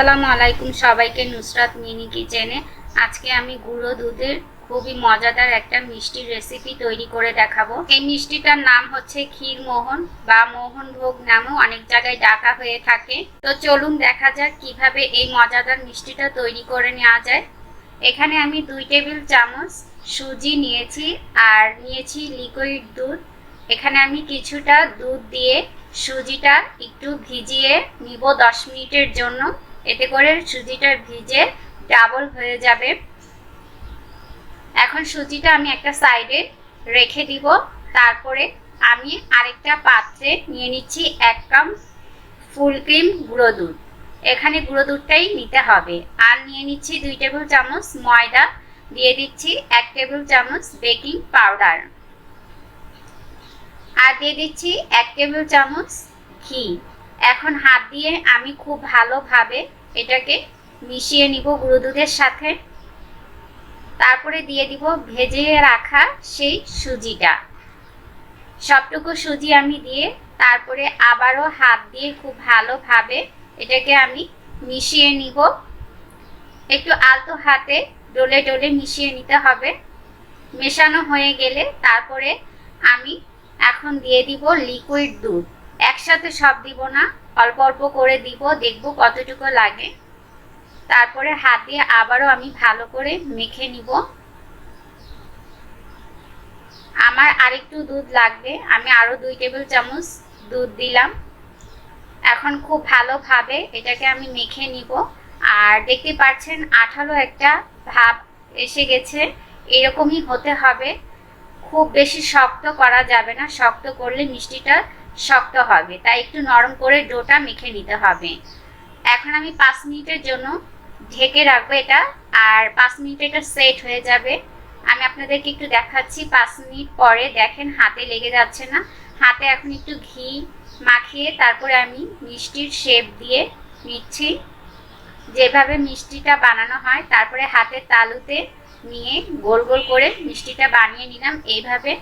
আসসালামু আলাইকুম সবাইকে নুসরাত মিনি কিচেনে। আজকে আমি গুঁড়ো দুধের খুবই মজাদার একটা মিষ্টির রেসিপি তৈরি করে দেখাবো। এই মিষ্টিটার নাম হচ্ছে ক্ষীর মোহন বা মোহন ভোগ নামেও অনেক জায়গায় ডাকা হয়ে থাকে। তো চলুন দেখা যাক কীভাবে এই মজাদার মিষ্টিটা তৈরি করে নেওয়া যায়। এখানে আমি দুই টেবিল চামচ সুজি নিয়েছি আর নিয়েছি লিকুইড দুধ। এখানে আমি কিছুটা দুধ দিয়ে সুজিটা একটু ভিজিয়ে নিব দশ মিনিটের জন্য। এতে করে সুজিটা ভিজে ডাবল হয়ে যাবে। এখন সুজিটা আমি একটা সাইডে রেখে দিব। তারপরে আমি আরেকটা পাত্রে নিয়ে নিচ্ছি এক কাপ ফুল ক্রিম গুঁড়ো দুধ। এখানে গুঁড়ো দুধটাই নিতে হবে। আর নিয়ে নিচ্ছি দুই টেবিল চামচ ময়দা, দিয়ে দিচ্ছি এক টেবিল চামচ বেকিং পাউডার। আর দিয়ে দিচ্ছি এক টেবিল চামচ ঘি। এখন হাত দিয়ে আমি খুব ভালোভাবে এটাকে মিশিয়ে নিব গুঁড়ো দুধের সাথে। তারপরে দিয়ে দিব ভেজে রাখা সেই সুজিটা। সবটুকু সুজি আমি দিয়ে তারপরে আবারও হাত দিয়ে খুব ভালোভাবে এটাকে আমি মিশিয়ে নিব। একটু আলতো হাতে ডলে ডলে মিশিয়ে নিতে হবে। মেশানো হয়ে গেলে তারপরে আমি এখন দিয়ে দিব লিকুইড দুধ। একসাথে সব দিব না। অল্প অল্প করে দিব, দেখব কতটুকু লাগে। তারপরে হাত আবারও আমি ভালো করে মেখে নিব। আমার আরেকটু দুধ লাগবে। আমি আরও দুই টেবিল চামচ দুধ দিলাম। এখন খুব ভালোভাবে এটাকে আমি মেখে নিব। আর দেখতে পাচ্ছেন, আঠালো একটা ভাব এসে গেছে। এরকমই হতে হবে। খুব বেশি শক্ত করা যাবে না। শক্ত করলে মিষ্টিটা শক্ত হবে। তাই একটু নরম করে ডোটা মেখে নিতে হবে। এখন আমি পাঁচ মিনিটের জন্য ঢেকে রাখব এটা, আর পাঁচ মিনিটে এটা সেট হয়ে যাবে। আমি আপনাদেরকে একটু দেখাচ্ছি, পাঁচ মিনিট পরে দেখেন হাতে লেগে যাচ্ছে না। হাতে এখন একটু ঘি মাখিয়ে তারপরে আমি মিষ্টির শেপ দিয়ে নিচ্ছি। যেভাবে মিষ্টিটা বানানো হয়, তারপরে হাতের তালুতে নিয়ে গোল গোল করে মিষ্টিটা বানিয়ে নিলাম। এইভাবে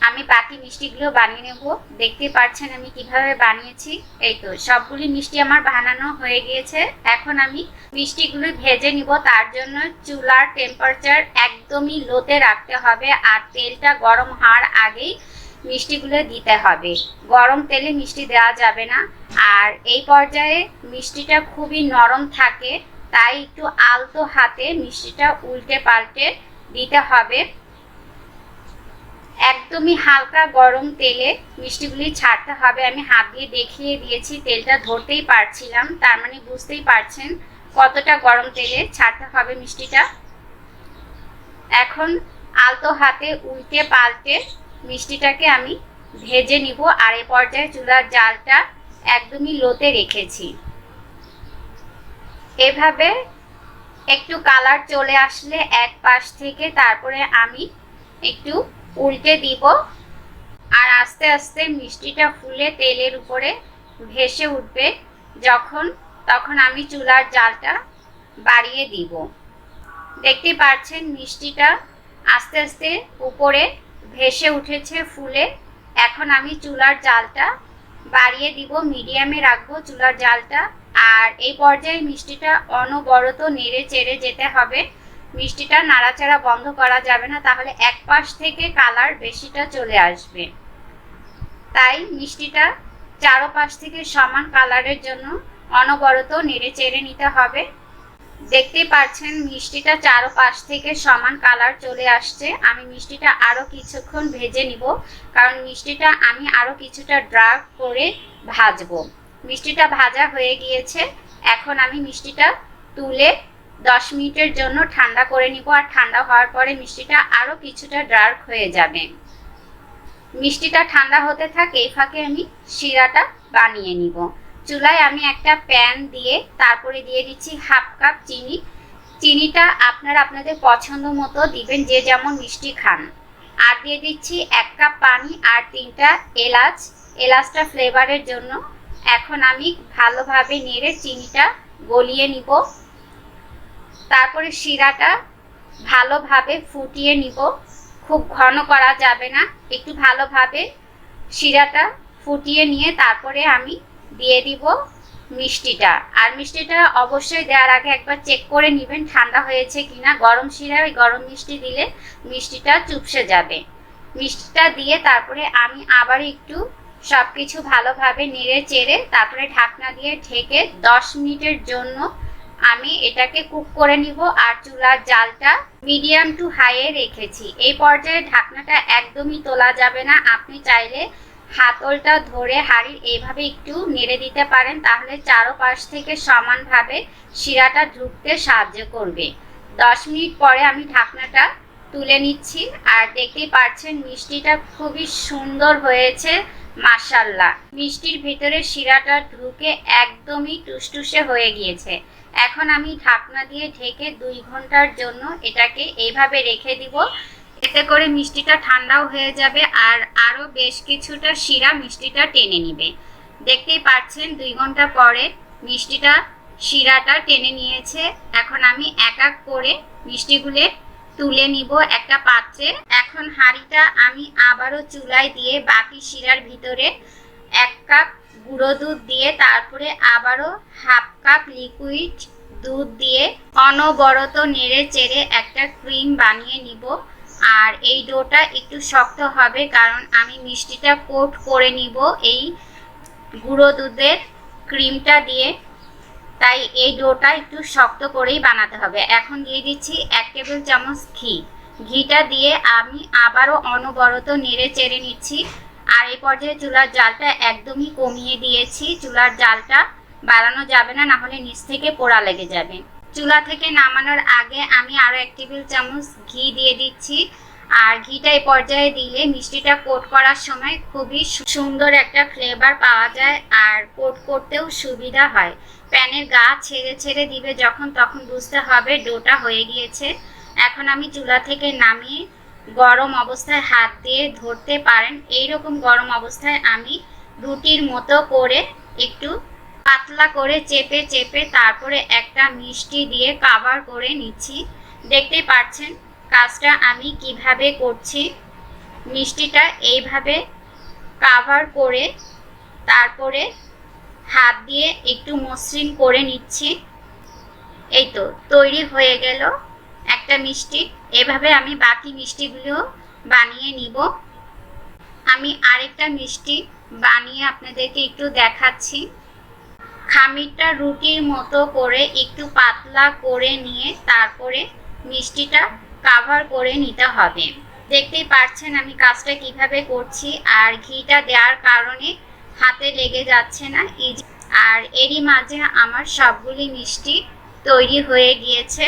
আমি বাকি মিষ্টিগুলো বানিয়ে নেব। দেখতে পাচ্ছেন আমি কীভাবে বানিয়েছি? এই তো, সবগুলি মিষ্টি আমার বানানো হয়ে গিয়েছে। এখন আমি মিষ্টিগুলো ভেজে নিব। তার জন্য চুলার টেম্পারেচার একদমই লোতে রাখতে হবে আর তেলটা গরম হওয়ার আগেই মিষ্টিগুলো দিতে হবে। গরম তেলে মিষ্টি দেওয়া যাবে না। আর এই পর্যায়ে মিষ্টিটা খুবই নরম থাকে, তাই একটু আলতো হাতে মিষ্টিটা উল্টে পাল্টে দিতে হবে। একদমই হালকা গরম তেলে মিষ্টিগুলি ছাড়তে হবে। আমি হাত দিয়ে দেখিয়ে দিয়েছি, তেলটা ধরতেই পারছিলাম। তার মানে বুঝতেই পারছেন কতটা গরম তেলে ছাড়তে হবে মিষ্টিটা। এখন আলতো হাতে উল্টে পাল্টে মিষ্টিটাকে আমি ভেজে নিব আর এ পর্যায়ে চুলার জালটা একদমই লোতে রেখেছি। এভাবে একটু কালার চলে আসলে এক পাশ থেকে তারপরে আমি একটু উল্টে দিব। আর আস্তে আস্তে মিষ্টিটা ফুলে তেলের উপরে ভেসে উঠবে যখন, তখন আমি চুলার জালটা বাড়িয়ে দিব। দেখতে পাচ্ছেন মিষ্টিটা আস্তে আস্তে উপরে ভেসে উঠেছে ফুলে। এখন আমি চুলার জালটা বাড়িয়ে দিব, মিডিয়ামে রাখব চুলার জালটা। আর এই পর্যায়ে মিষ্টিটা অনবরত নেড়ে চেড়ে যেতে হবে। মিষ্টিটা নাড়াচাড়া বন্ধ করা যাবে না, তাহলে এক পাশ থেকে কালার বেশিটা চলে আসবে। তাই মিষ্টিটা চারোপাশ থেকে সমান কালারের জন্য অনবরত নেড়ে চেড়ে নিতে হবে। দেখতে পাচ্ছেন মিষ্টিটা চারোপাশ থেকে সমান কালার চলে আসছে। আমি মিষ্টিটা আরও কিছুক্ষণ ভেজে নিব, কারণ মিষ্টিটা আমি আরও কিছুটা ড্রাগ করে ভাজবো। মিষ্টিটা ভাজা হয়ে গিয়েছে, এখন আমি মিষ্টিটা তুলে দশ মিনিটের জন্য ঠান্ডা করে নিব আর ঠান্ডা হওয়ার পরে মিষ্টিটা আরও কিছুটা ডার্ক হয়ে যাবে। মিষ্টিটা ঠান্ডা হতে থাকে, এই ফাঁকে আমি শিরাটা বানিয়ে নিব। চুলায় আমি একটা প্যান দিয়ে তারপরে দিয়ে দিচ্ছি হাফ কাপ চিনি। চিনিটা আপনারা আপনাদের পছন্দ মতো দিবেন, যে যেমন মিষ্টি খান। আর দিয়ে দিচ্ছি এক কাপ পানি আর তিনটা এলাচ। এলাচটা ফ্লেভারের জন্য এখন আমি ভালোভাবে নেড়ে চিনিটা গলিয়ে নিব। তারপরে শিরাটা ভালোভাবে ফুটিয়ে নিব। খুব ঘন করা যাবে না, একটু ভালোভাবে শিরাটা ফুটিয়ে নিয়ে তারপরে আমি দিয়ে দিব মিষ্টিটা। আর মিষ্টিটা অবশ্যই দেওয়ার আগে একবার চেক করে নেবেন, ঠান্ডা হয়েছে কিনা। গরম শিরা, ওই গরম মিষ্টি দিলে মিষ্টিটা চুপসে যাবে। মিষ্টিটা দিয়ে তারপরে আমি আবার একটু সব কিছু ভালোভাবে নেড়ে চেড়ে তারপরে ঢাকনা দিয়ে ঢেকে দশ মিনিটের জন্য আমি এটাকে কুক করে নিব আর চুলার জালটা মিডিয়াম টু হাইয়ে রেখেছি। এই পর্যায়ে ঢাকনাটা একদমই তোলা যাবে না। আপনি চাইলে হাতলটা ধরে হাড়ির এইভাবে একটু নেড়ে দিতে পারেন, তাহলে চারোপাশ থেকে সমানভাবে শিরাটা ঢুকতে সাহায্য করবে। দশ মিনিট পরে আমি ঢাকনাটা তুলে নিচ্ছি। আর দেখতেই পাচ্ছেন মিষ্টিটা খুবই সুন্দর হয়েছে। মাসাল্লাহ মিষ্টির ভিতরে শিরাটা ঢুকে একদমই টুসটুসে হয়ে গিয়েছে। এখন আমি ঢাকনা দিয়ে ঢেকে দুই ঘণ্টার জন্য এটাকে এইভাবে রেখে দিব। এতে করে মিষ্টিটা ঠান্ডাও হয়ে যাবে আর আরও বেশ কিছুটা শিরা মিষ্টিটা টেনে নিবে। দেখতেই পাচ্ছেন, দুই ঘণ্টা পরে মিষ্টিটা শিরাটা টেনে নিয়েছে। এখন আমি এক এক করে মিষ্টিগুলো তুলে নিব একটা পাত্রে। এখন হাঁড়িটা আমি আবারও চুলায় দিয়ে বাকি শিরার ভিতরে এক কাপ গুঁড়ো দুধ দিয়ে তারপরে আবারও হাফ কাপ লিকুইড দুধ দিয়ে অনবরত নেড়ে চেড়ে একটা ক্রিম বানিয়ে নিব। আর এই ডোটা একটু শক্ত হবে কারণ আমি মিষ্টিটা কোট করে নিব এই গুঁড়ো দুধের ক্রিমটা দিয়ে। তাই এই ডোটা একটু শক্ত করেই বানাতে হবে। এখন দিয়ে দিচ্ছি এক টেবিল চামচ ঘি। ঘিটা দিয়ে আমি আবারও অনবরত নেড়ে চেড়ে নিচ্ছি। আর এই পর্যায়ে চুলার জালটা একদমই কমিয়ে দিয়েছি। চুলার জালটা বাড়ানো যাবে না না হলে নিচ থেকে পোড়া লেগে যাবে। চুলা থেকে নামানোর আগে আমি আরও এক টেবিল চামচ ঘি দিয়ে দিচ্ছি। আর ঘিটা এই পর্যায়ে দিলে মিষ্টিটা কোট করার সময় খুবই সুন্দর একটা ফ্লেভার পাওয়া যায় আর কোট করতেও সুবিধা হয়। প্যানের গা ছেড়ে ছেড়ে দিবে যখন, তখন বুঝতে হবে ডোটা হয়ে গিয়েছে। এখন আমি চুলা থেকে নামিয়ে গরম অবস্থায় হাত দিয়ে ধরতে পারেন। এই রকম গরম অবস্থায় আমি রুটির মতো করে একটু পাতলা করে চেপে চেপে তারপরে একটা মিষ্টি দিয়ে কাভার করে নিচ্ছি। দেখতেই পাচ্ছেন কাজটা আমি কীভাবে করছি, মিষ্টিটা এইভাবে কাভার করে তারপরে হাত দিয়ে একটু মসৃণ করে নিচ্ছি। এই তো, তৈরি হয়ে গেল একটা মিষ্টি। এভাবে আমি বাকি মিষ্টিগুলো বানিয়ে নিব। আমি আরেকটা মিষ্টি বানিয়ে আপনাদেরকে একটু দেখাচ্ছি। খামিরটা রুটির মতো করে একটু পাতলা করে নিয়ে তারপরে মিষ্টিটা কাভার করে নিতে হবে। দেখতেই পাচ্ছেন আমি কাজটা কীভাবে করছি, আর ঘিটা দেওয়ার কারণে হাতে লেগে যাচ্ছে না। ইজি আর এরই মাঝে আমার সবগুলি মিষ্টি তৈরি হয়ে গিয়েছে।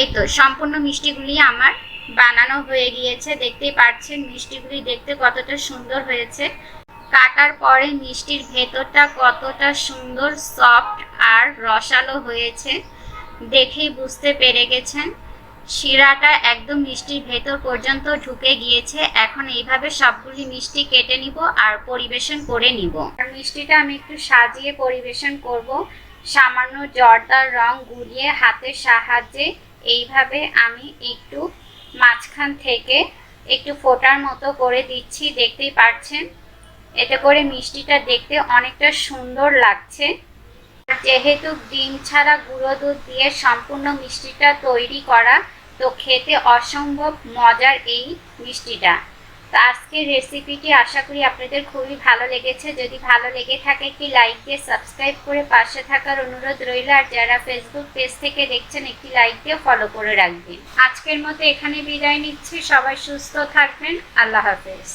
এই তো, সম্পূর্ণ মিষ্টিগুলি আমার বানানো হয়ে গিয়েছে। দেখতেই পাচ্ছেন মিষ্টিগুলি দেখতে কতটা সুন্দর হয়েছে। কাটার পরে মিষ্টির ভেতরটা কতটা সুন্দর সফট আর রসালো হয়েছে, দেখেই বুঝতে পেরে গেছেন। শিরাটা একদম মিষ্টির ভেতর পর্যন্ত ঢুকে গিয়েছে। এখন এইভাবে সবগুলি মিষ্টি কেটে নিব আর পরিবেশন করে নিব। আর মিষ্টিটা আমি একটু সাজিয়ে পরিবেশন করব। সামান্য জর্দার রং গুলিয়ে হাতের সাহায্যে এইভাবে আমি একটু মাঝখান থেকে একটু ফোটার মতো করে দিচ্ছি, দেখতেই পাচ্ছেন এতে করে মিষ্টিটা দেখতে অনেকটা সুন্দর লাগছে। যেহেতু ডিম ছাড়া গুঁড়ো দুধ দিয়ে সম্পূর্ণ মিষ্টিটা তৈরি করা তো খেতে অসম্ভব মজার এই মিষ্টিটা। তো আজকের রেসিপিটি আশা করি আপনাদের খুবই ভালো লেগেছে। যদি ভালো লেগে থাকে, একটি লাইক দিয়ে সাবস্ক্রাইব করে পাশে থাকার অনুরোধ রইল। আর যারা ফেসবুক পেজ থেকে দেখছেন, একটি লাইক দিয়ে ফলো করে রাখবেন। আজকের মতো এখানে বিদায় নিচ্ছি। সবাই সুস্থ থাকবেন। আল্লাহ হাফেজ।